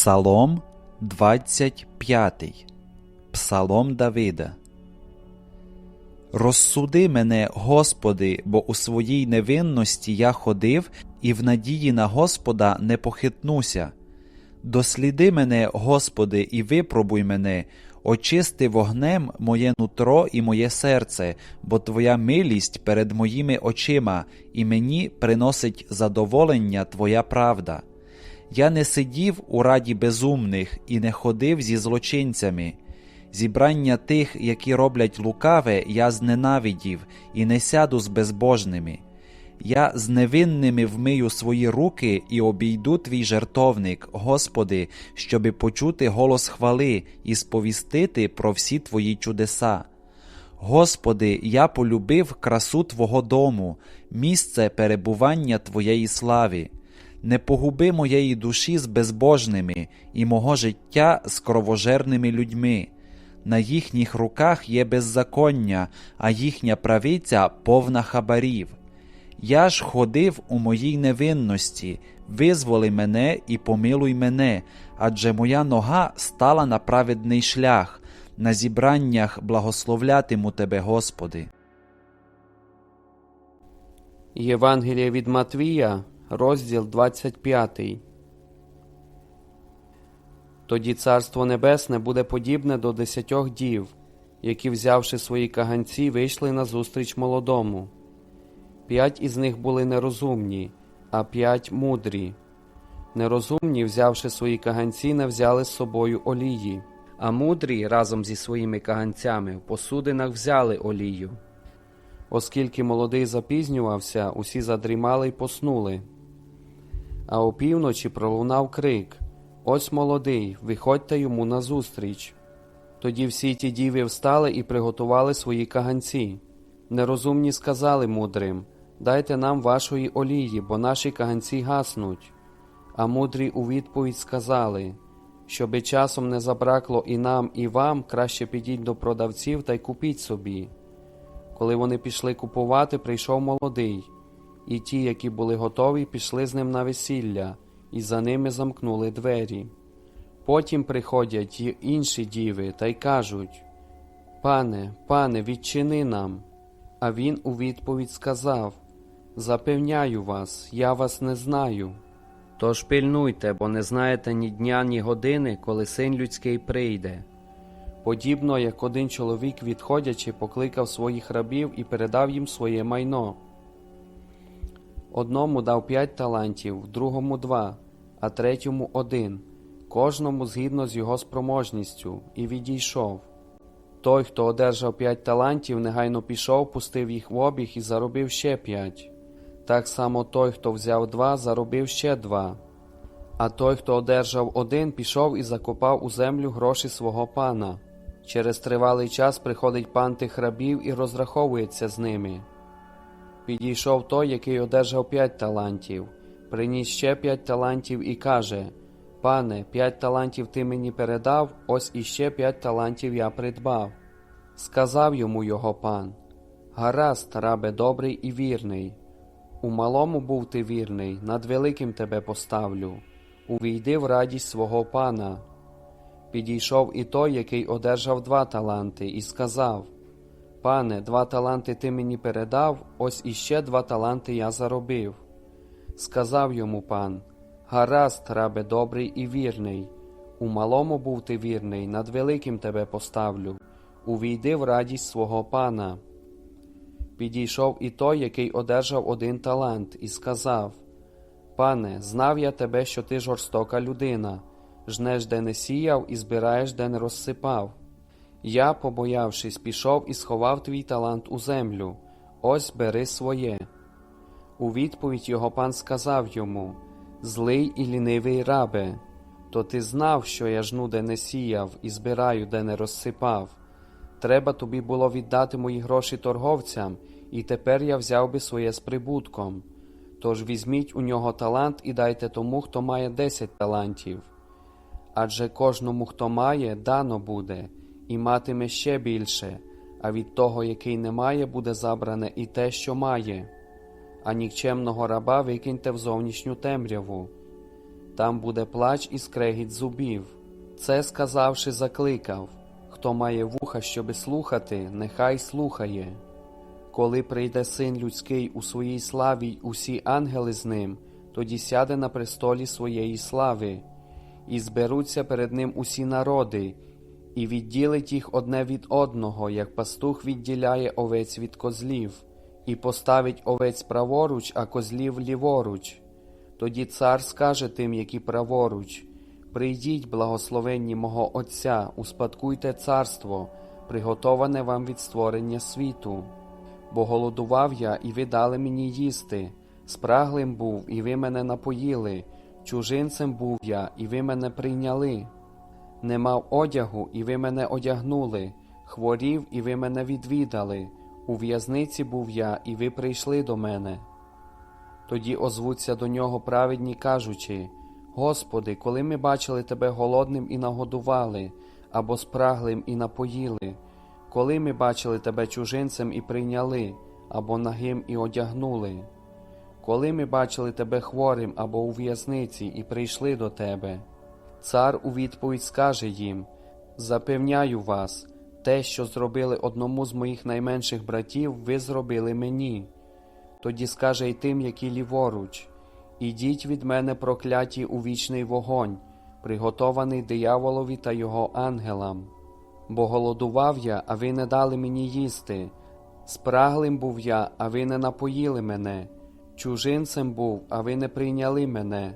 Псалом 25. Псалом Давида. Розсуди мене, Господи, бо у своїй невинності я ходив і в надії на Господа не похитнуся. Досліди мене, Господи, і випробуй мене, очисти вогнем моє нутро і моє серце, бо Твоя милість перед моїми очима, і мені приносить задоволення Твоя правда. Я не сидів у раді безумних і не ходив зі злочинцями. Зібрання тих, які роблять лукаве, я зненавидів і не сяду з безбожними. Я з невинними вмию свої руки і обійду твій жертовник, Господи, щоби почути голос хвали і сповістити про всі твої чудеса. Господи, я полюбив красу Твого дому, місце перебування Твоєї слави. Не погуби моєї душі з безбожними і мого життя з кровожерними людьми. На їхніх руках є беззаконня, а їхня правиця повна хабарів. Я ж ходив у моїй невинності, визволи мене і помилуй мене, адже моя нога стала на праведний шлях, на зібраннях благословлятиму Тебе, Господи. Євангеліє від Матвія, розділ 25. Тоді Царство Небесне буде подібне до десятьох дів, які, взявши свої каганці, вийшли назустріч молодому. П'ять із них були нерозумні, а п'ять мудрі. Нерозумні, взявши свої каганці, не взяли з собою олії, а мудрі разом зі своїми каганцями в посудинах взяли олію. Оскільки молодий запізнювався, усі задрімали й поснули. А опівночі пролунав крик Ось молодий, виходьте йому назустріч. Тоді всі ті діви встали і приготували свої каганці. Нерозумні сказали мудрим Дайте нам вашої олії, бо наші каганці гаснуть. А мудрі у відповідь сказали Щоби часом не забракло і нам, і вам, краще підіть до продавців та й купіть собі. Коли вони пішли купувати, прийшов молодий, і ті, які були готові, пішли з ним на весілля, і за ними замкнули двері. Потім приходять інші діви та й кажуть Пане, пане, відчини нам. А він у відповідь сказав Запевняю вас, я вас не знаю. Тож пильнуйте, бо не знаєте ні дня, ні години, коли син людський прийде. Подібно як один чоловік, відходячи, покликав своїх рабів і передав їм своє майно. Одному дав п'ять талантів, другому два, а третьому один, кожному згідно з його спроможністю, і відійшов. Той, хто одержав п'ять талантів, негайно пішов, пустив їх в обіг і заробив ще п'ять. Так само той, хто взяв два, заробив ще два. А той, хто одержав один, пішов і закопав у землю гроші свого пана. Через тривалий час приходить пан тих рабів і розраховується з ними. Підійшов той, який одержав п'ять талантів, приніс ще п'ять талантів і каже Пане, п'ять талантів ти мені передав, ось іще п'ять талантів я придбав. Сказав йому його пан Гаразд, рабе добрий і вірний. У малому був ти вірний, над великим тебе поставлю. Увійди в радість свого пана. Підійшов і той, який одержав два таланти, і сказав Пане, два таланти ти мені передав, ось іще два таланти я заробив. Сказав йому пан Гаразд, рабе добрий і вірний. У малому був ти вірний, над великим тебе поставлю. Увійди в радість свого пана. Підійшов і той, який одержав один талант, і сказав Пане, знав я тебе, що ти жорстока людина, жнеш, де не сіяв, і збираєш, де не розсипав. Я, побоявшись, пішов і сховав твій талант у землю. Ось бери своє. У відповідь його пан сказав йому Злий і лінивий рабе, то ти знав, що я жну, де не сіяв, і збираю, де не розсипав. Треба тобі було віддати мої гроші торговцям, і тепер я взяв би своє з прибутком. Тож візьміть у нього талант і дайте тому, хто має десять талантів. Адже кожному, хто має, дано буде, і матиме ще більше, а від того, який не має, буде забране і те, що має. А нікчемного раба викиньте в зовнішню темряву. там буде плач і скрегіт зубів. Це сказавши, закликав Хто має вуха, щоби слухати, нехай слухає. Коли прийде син людський у своїй славі й усі ангели з ним, тоді сяде на престолі своєї слави, і зберуться перед ним усі народи, і відділить їх одне від одного, як пастух відділяє овець від козлів, і поставить овець праворуч, а козлів ліворуч. Тоді цар скаже тим, які праворуч: Прийдіть, благословенні мого Отця, успадкуйте царство, приготоване вам від створення світу. Бо голодував я, і ви дали мені їсти, спраглим був, і ви мене напоїли, чужинцем був я, і ви мене прийняли. Не мав одягу, і ви мене одягнули, хворів, і ви мене відвідали, у в'язниці був я, і ви прийшли до мене. Тоді озвуться до нього праведні, кажучи: Господи, коли ми бачили Тебе голодним і нагодували, або спраглим і напоїли, коли ми бачили Тебе чужинцем і прийняли, або нагим і одягнули, коли ми бачили Тебе хворим або у в'язниці і прийшли до Тебе. Цар у відповідь скаже їм: Запевняю вас, те, що зробили одному з моїх найменших братів, ви зробили мені. Тоді скаже й тим, які ліворуч: Ідіть від мене прокляті у вічний вогонь, приготований дияволові та його ангелам. Бо голодував я, а ви не дали мені їсти. Спраглим був я, а ви не напоїли мене. Чужинцем був, а ви не прийняли мене.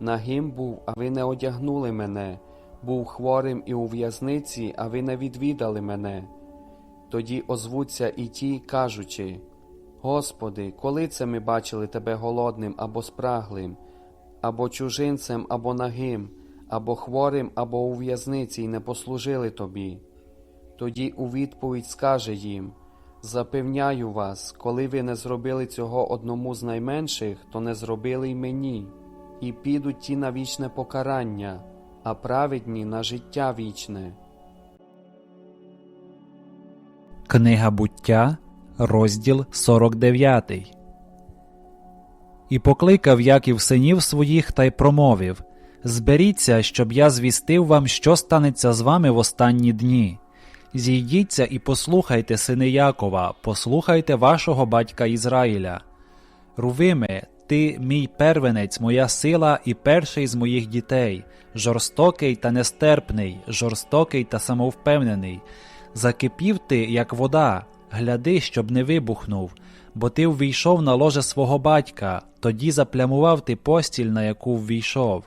Нагим був, а ви не одягнули мене. Був хворим і у в'язниці, а ви не відвідали мене. Тоді озвуться і ті, кажучи: Господи, коли це ми бачили Тебе голодним або спраглим, або чужинцем, або нагим, або хворим, або у в'язниці й не послужили Тобі. Тоді у відповідь скаже їм: Запевняю вас, коли ви не зробили цього одному з найменших, то не зробили й мені, і підуть ті на вічне покарання, а праведні на життя вічне. Книга буття, розділ 49. І покликав Яків синів своїх та й промовив Зберіться, щоб я звістив вам, що станеться з вами в останні дні. Зійдіться і послухайте, сини Якова, послухайте вашого батька Ізраїля. Рувиме, ти мій первенець, моя сила і перший з моїх дітей, жорстокий та нестерпний, жорстокий та самовпевнений. Закипів ти, як вода, гляди, щоб не вибухнув, бо ти ввійшов на ложе свого батька, тоді заплямував ти постіль, на яку ввійшов.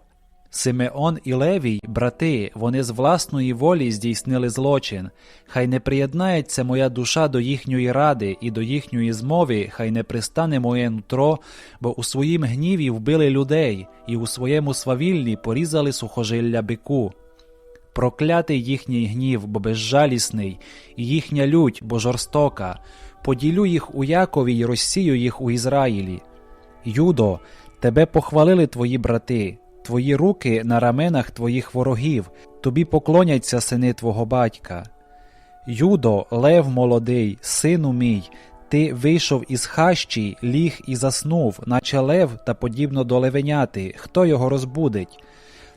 Симеон і Левій, брати, вони з власної волі здійснили злочин. Хай не приєднається моя душа до їхньої ради і до їхньої змови, хай не пристане моє нутро, бо у своїм гніві вбили людей, і у своєму свавіллі порізали сухожилля бику. Проклятий їхній гнів, бо безжалісний, і їхня лють, бо жорстока. Поділю їх у Якові й розсію їх у Ізраїлі. Юдо, тебе похвалили твої брати, твої руки на раменах твоїх ворогів, тобі поклоняться сини твого батька. Юдо, лев молодий, сину мій, ти вийшов із хащі, ліг і заснув, наче лев та подібно до левеняти, хто його розбудить?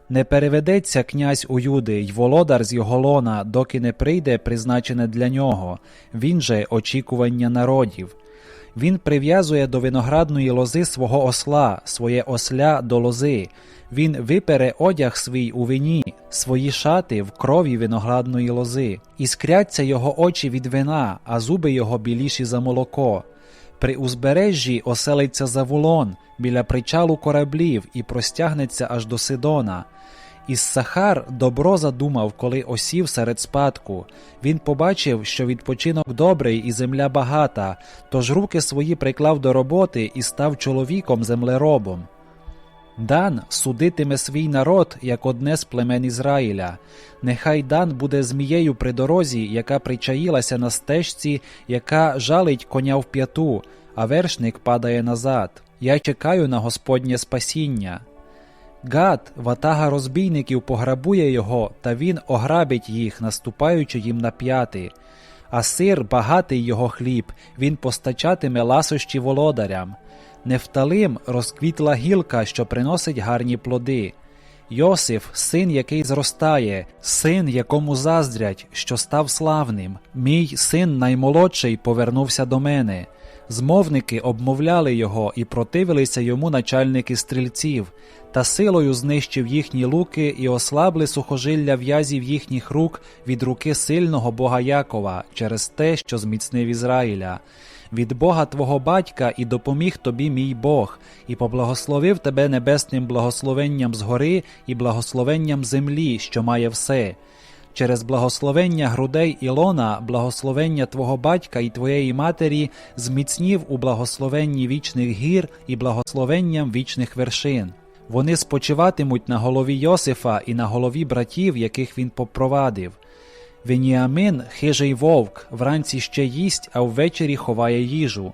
Не переведеться князь у Юди й володар з його лона, доки не прийде призначене для нього, він же очікування народів. Він прив'язує до виноградної лози свого осла, своє осля до лози. Він випере одяг свій у вині, свої шати в крові виноградної лози. Іскряться його очі від вина, а зуби його біліші за молоко. При узбережжі оселиться Завулон, біля причалу кораблів і простягнеться аж до Сидона. Іссахар добро задумав, коли осів серед спадку. Він побачив, що відпочинок добрий і земля багата, тож руки свої приклав до роботи і став чоловіком землеробом. Дан судитиме свій народ як одне з племен Ізраїля. Нехай Дан буде змією при дорозі, яка причаїлася на стежці, яка жалить коня в п'яту, а вершник падає назад. Я чекаю на Господнє спасіння. Гад, ватага розбійників пограбує його, та він ограбить їх, наступаючи їм на п'яти. А сир багатий його хліб, він постачатиме ласощі володарям. Нефталим розквітла гілка, що приносить гарні плоди. Йосиф, син, який зростає, син, якому заздрять, що став славним. Мій син наймолодший повернувся до мене. Змовники обмовляли його і противилися йому начальники стрільців, та силою знищив їхні луки і ослабли сухожилля в'язів їхніх рук від руки сильного Бога Якова через те, що зміцнив Ізраїля. Від Бога твого батька і допоміг тобі мій Бог, і поблагословив тебе небесним благословенням згори і благословенням землі, що має все. Через благословення грудей Ілона, благословення твого батька і твоєї матері зміцнів у благословенні вічних гір і благословенням вічних вершин. Вони спочиватимуть на голові Йосифа і на голові братів, яких він попровадив. Веніамин хижий вовк, вранці ще їсть, а ввечері ховає їжу.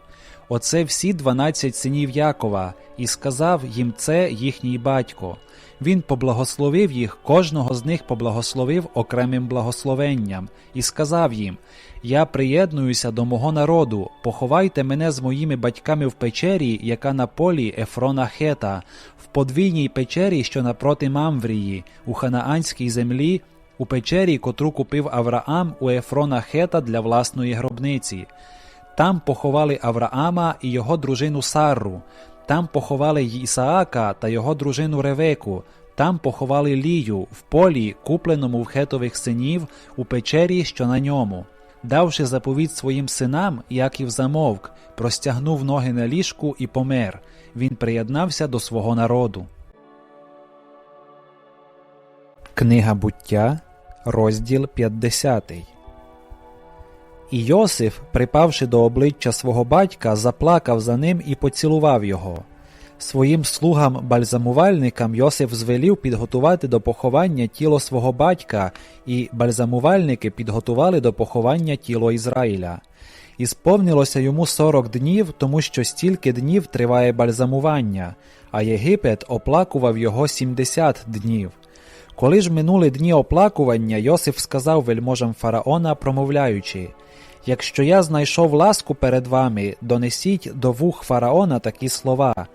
Оце всі дванадцять синів Якова, і сказав їм це їхній батько. Він поблагословив їх, кожного з них поблагословив окремим благословенням, і сказав їм: Я приєднуюся до мого народу, поховайте мене з моїми батьками в печері, яка на полі Ефрона Хета, в подвійній печері, що напроти Мамврії, у ханаанській землі, у печері, котру купив Авраам у Ефрона Хета для власної гробниці. Там поховали Авраама і його дружину Сарру, там поховали Ісаака та його дружину Ревеку, там поховали Лію в полі, купленому в хетових синів, у печері, що на ньому. Давши заповідь своїм синам, Яків замовк, простягнув ноги на ліжку і помер. Він приєднався до свого народу. Книга буття, розділ 50 І Йосиф, припавши до обличчя свого батька, заплакав за ним і поцілував його. Своїм слугам-бальзамувальникам Йосиф звелів підготувати до поховання тіло свого батька, і бальзамувальники підготували до поховання тіло Ізраїля. І сповнилося йому сорок днів, тому що стільки днів триває бальзамування, а Єгипет оплакував його сімдесят днів. Коли ж минули дні оплакування, Йосиф сказав вельможам фараона, промовляючи Якщо я знайшов ласку перед вами, донесіть до вух фараона такі слова.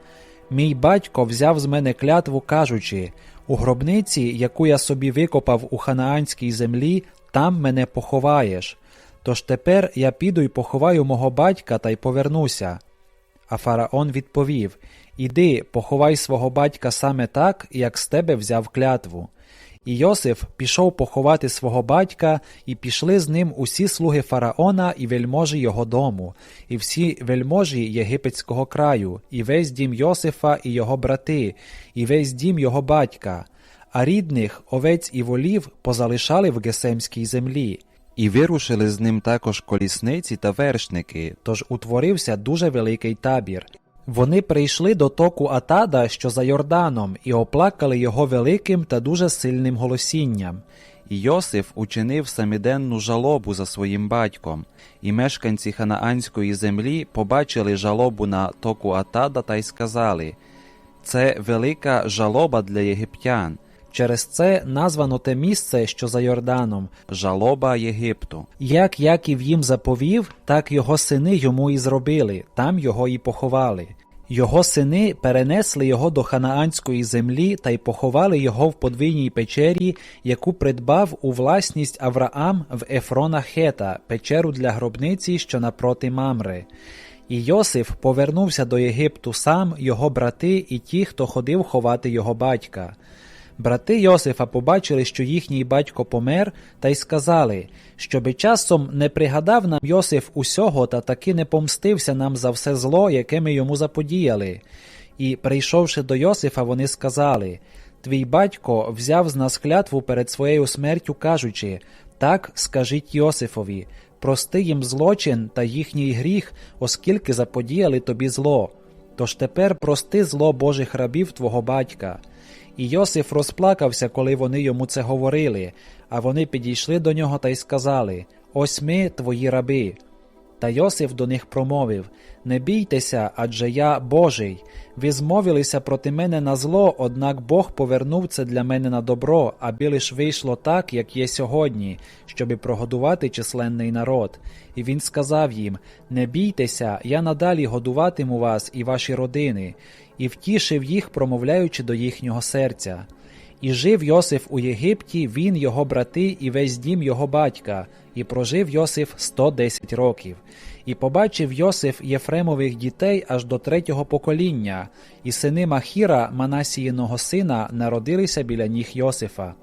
Мій батько взяв з мене клятву, кажучи у гробниці, яку я собі викопав у ханаанській землі, там мене поховаєш. Тож тепер я піду й поховаю мого батька та й повернуся. А фараон відповів Іди, поховай свого батька саме так, як з тебе взяв клятву. І Йосиф пішов поховати свого батька, і пішли з ним усі слуги фараона і вельможі його дому, і всі вельможі єгипетського краю, і весь дім Йосифа і його брати, і весь дім його батька, а рідних овець і волів позалишали в Гесемській землі. І вирушили з ним також колісниці та вершники, Тож утворився дуже великий табір. Вони прийшли до току Атада, що за Йорданом, і оплакали його великим та дуже сильним голосінням. і Йосиф учинив саміденну жалобу за своїм батьком, і мешканці ханаанської землі побачили жалобу на току Атада та й сказали Це велика жалоба для єгиптян, Через це названо те місце, що за Йорданом. жалоба Єгипту. Як Яків їм заповів, так його сини йому і зробили, там його і поховали. Його сини перенесли його до ханаанської землі та й поховали його в подвійній печері, яку придбав у власність Авраам в Ефрона Хета, печеру для гробниці, що напроти Мамри. І Йосиф повернувся до Єгипту сам, його брати і ті, хто ходив ховати його батька. Брати Йосифа побачили, що їхній батько помер, та й сказали, щоби часом не пригадав нам Йосиф усього та таки не помстився нам за все зло, яке ми йому заподіяли. І, прийшовши до Йосифа, вони сказали Твій батько взяв з нас клятву перед своєю смертю, кажучи так скажіть Йосифові, прости їм злочин та їхній гріх, оскільки заподіяли тобі зло. Тож тепер прости зло Божих рабів твого батька. І Йосиф розплакався, коли вони йому це говорили, а вони підійшли до нього та й сказали Ось ми, твої раби. Та Йосиф до них промовив Не бійтеся, адже я Божий. Ви змовилися проти мене на зло, однак Бог повернув це для мене на добро, аби лиш вийшло так, як є сьогодні, щоби прогодувати численний народ. І він сказав їм Не бійтеся, я надалі годуватиму вас і ваші родини, і втішив їх, промовляючи до їхнього серця. І жив Йосиф у Єгипті, він, його брати і весь дім його батька, і прожив Йосиф 110 років. І побачив Йосиф Єфремових дітей аж до третього покоління, і сини Махіра, Манасіїного сина, народилися біля ніг Йосифа.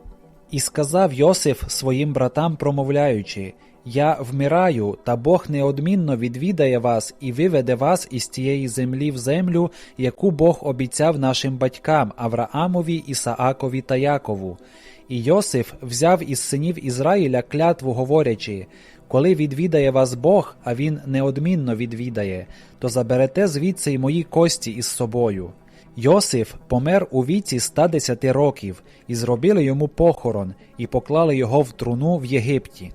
І сказав Йосиф своїм братам, промовляючи: Я вмираю, та Бог неодмінно відвідає вас і виведе вас із тієї землі в землю, яку Бог обіцяв нашим батькам Авраамові, Ісаакові та Якову. І Йосиф взяв із синів Ізраїля клятву, говорячи: Коли відвідає вас Бог, а він неодмінно відвідає, то заберете звідси й мої кості із собою. Йосиф помер у віці 110 років, і зробили йому похорон, і поклали його в труну в Єгипті.